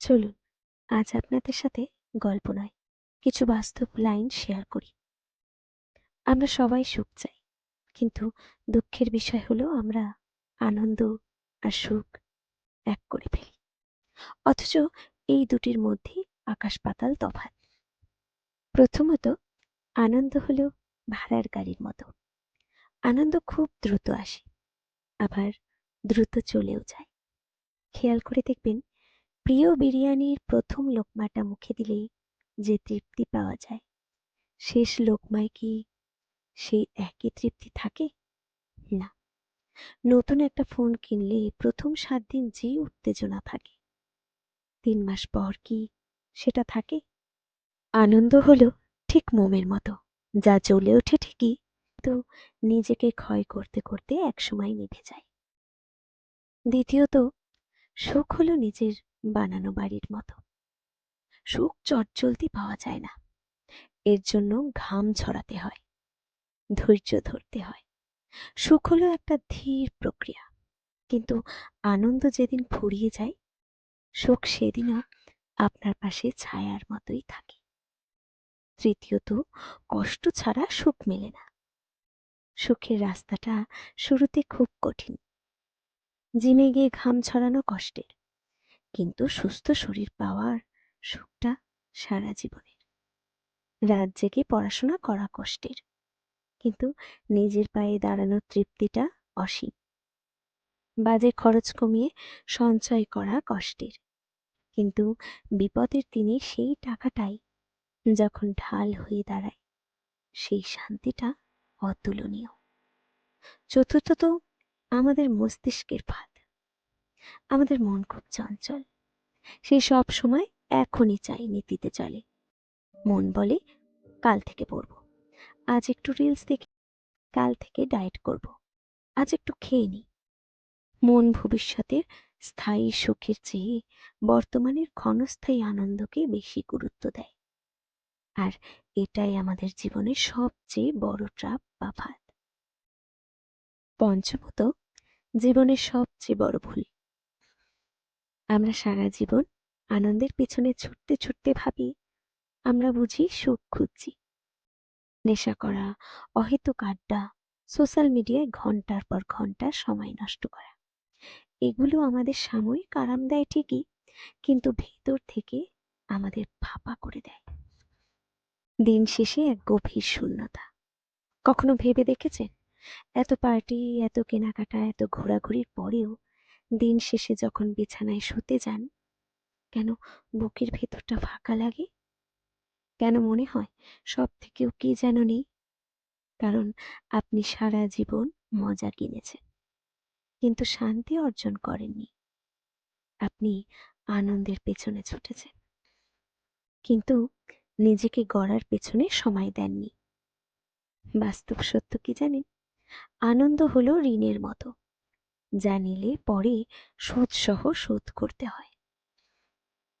চলুন, আজ আপনাদের সাথে গল্প নয়, কিছু বাস্তব লাইন শেয়ার করি। আমরা সবাই সুখ চাই, কিন্তু দুঃখের বিষয় হলো আমরা আনন্দ আর সুখ এক করে ফেলি। অথচ এই দুটির মধ্যে আকাশ পাতাল তফাৎ। প্রথমত, আনন্দ হলো ভাড়ার গাড়ির মতো। আনন্দ খুব দ্রুত আসে, আবার দ্রুত চলেও যায়। খেয়াল করে দেখবেন প্রিয় বিরিয়ানির প্রথম লোকমাটা মুখে দিলেই যে তৃপ্তি পাওয়া যায়। শেষ লোকমায় কি সেই একই তৃপ্তি থাকে? না। নতুন একটা ফোন কিনলে প্রথম সাত দিন যে উত্তেজনা থাকে। তিন মাস পর কি সেটা থাকে? আনন্দ হলো ঠিক মোমের মতো, যা জ্বলে ওঠে ঠিকই তো নিজেকে ক্ষয় করতে করতে একসময় নিভে যায়। দ্বিতীয়ত সুখ হলো নিজের বানানো বাড়ির মতো। সুখ চটজলদি পাওয়া যায় না। এর জন্য ঘাম ঝরাতে হয়, ধৈর্য ধরতে হয়। সুখ হলো একটা ধীর প্রক্রিয়া, কিন্তু আনন্দ যেদিন ফুরিয়ে যায়, সুখ সেদিনও আপনার পাশে ছায়ার মতোই থাকে। তৃতীয়ত, কষ্ট ছাড়া সুখ মেলে না। সুখের রাস্তাটা শুরুতে খুব কঠিন। জিমে গিয়ে ঘাম ছড়ানো কষ্টের। কিন্তু সুস্থ শরীর পাওয়ার সুখটা সারা জীবনের। রাত জেগে পড়াশোনা করা কষ্টের, কিন্তু নিজের পায়ে দাঁড়ানোর তৃপ্তিটা অসীম। বাজে খরচ কমিয়ে সঞ্চয় করা কষ্টের, কিন্তু বিপদের দিনে সেই টাকাটাই যখন ঢাল হয়ে দাঁড়ায়, সেই শান্তিটা অতুলনীয়। চতুর্থত আমাদের মস্তিষ্কের ফাঁদ। আমাদের মন খুব চঞ্চল। সে সব সময় এখনই চাই নীতিতে চলে। মন বলে, কাল থেকে পড়ব। আজ একটু রিলস দেখি, কাল থেকে ডায়েট করব। আজ একটু খেয়ে নি। মন ভবিষ্যতের স্থায়ী সুখের চেয়ে বর্তমানের ক্ষণস্থায়ী আনন্দকে বেশি গুরুত্ব দেয়। আর এটাই আমাদের জীবনের সবচেয়ে বড় ট্রাপ বা ফাঁদ। পঞ্চমত জীবনের সবচেয়ে বড় ভুল। আমরা সারা জীবন আনন্দের পেছনে ছুটতে ছুটতে ভাবি, আমরা বুঝি সুখ খুঁজছি। নেশা করা, অহেতুক আড্ডা, সোশ্যাল মিডিয়ায় ঘণ্টার পর ঘণ্টা সময় নষ্ট করা। এগুলো আমাদের সাময়িক আরাম দেয় ঠিকই, কিন্তু ভেতর থেকে আমাদের ফাঁপা করে দেয়। দিন শেষে এক গভীর শূন্যতা। কখনো ভেবে দেখেছেন? এত পার্টি এত কেনাকাটা, এত ঘোরাঘুরির পরেও দিন শেষে যখন বিছানায় শুতে যান, কেন বুকের ভেতরটা ফাঁকা লাগে? কেন মনে হয় সব থেকেও কি যেন নেই? কারণ আপনি সারা জীবন মজা কিনেছেন, কিন্তু শান্তি অর্জন করেননি। আপনি আনন্দের পেছনে ছুটেছেন, কিন্তু নিজেকে গড়ার পেছনে সময় দেননি। বাস্তব সত্য কি জানেন? আনন্দ হলো ঋণের মতো। যা নিলে পরে সুদ সহ শোধ করতে হয়।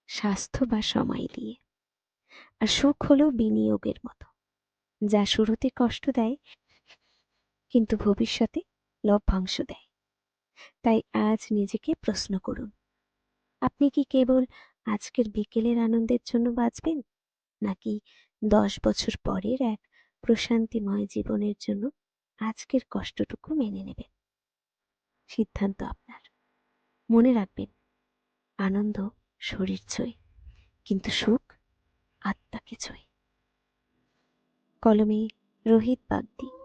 স্বাস্থ্য বা সময় দিয়ে। আর সুখ হলো বিনিয়োগের মতো। যা শুরুতে কষ্ট দেয়, কিন্তু ভবিষ্যতে লভ্যাংশ দেয়। তাই আজ নিজেকে প্রশ্ন করুন, আপনি কি কেবল আজকের বিকেলের আনন্দের জন্য বাঁচবেন? নাকি দশ বছর পরের এক প্রশান্তিময় জীবনের জন্য আজকের কষ্টটুকু মেনে নেবেন। সিদ্ধান্ত আপনার। মনে রাখবেন, আনন্দ শরীর ছয়, কিন্তু সুখ আত্মাকে ছয়। কলমে রোহিত বাগদি।